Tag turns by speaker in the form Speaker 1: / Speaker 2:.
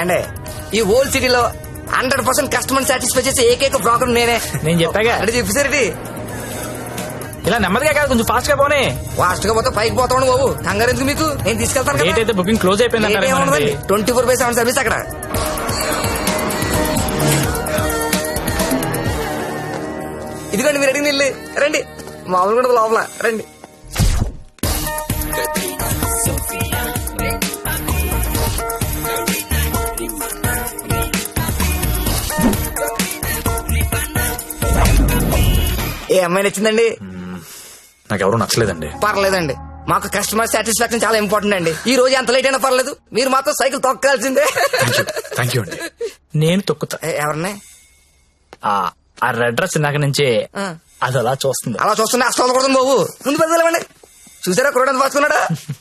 Speaker 1: అండి ఈ ఓల్డ్ సిటీలో హండ్రెడ్ పర్సెంట్ కస్టమర్ సాటిస్ఫై చేసే ఏకైక బ్రోకర్ నేనే.
Speaker 2: నేను చెప్పాగా?
Speaker 1: అంటే చెప్పేసరికి
Speaker 2: ఇలా నెమ్మదిగా కాదు కొంచెం ఫాస్ట్గా పోనీ.
Speaker 1: ఫాస్ట్గా పోతే పైకి పోతాను బాబు. కంగారు ఎందుకు మీకు? నేను తీసుకెళ్తాను
Speaker 2: డేట్ అయితే బుకింగ్ క్లోజ్ అయిపోయింది
Speaker 1: twenty four by seven service అక్కడ. ఇదిగోండి మీరు అడిగిన రండి. మామూలు కూడా లోపల. రండి. ఏ అమ్మాయి నచ్చిందండి?
Speaker 2: నాకు ఎవరు నచ్చలేదండి.
Speaker 1: పర్లేదండి. మాకు కస్టమర్ సాటిస్ఫాక్షన్ చాలా ఇంపార్టెంట్ అండి. ఈ రోజు ఎంత లేట్ అయినా పర్లేదు. మీరు మాత్రం సైకిల్ తొక్కాల్సిందే.
Speaker 2: థ్యాంక్ యూ అండి. నేను తొక్కుతా.
Speaker 1: ఏ, ఎవరిని?
Speaker 2: ఆ ఆ రెడ్ డ్రెస్ ఇందాక నుంచి
Speaker 1: ఆ.
Speaker 2: అది అలా చూస్తుంది.
Speaker 1: అలా చూస్తున్నా కొడుతుంది బాబు. ముందు పెద్దలేమండి చూసారా కురడానికి పాసుకున్నాడా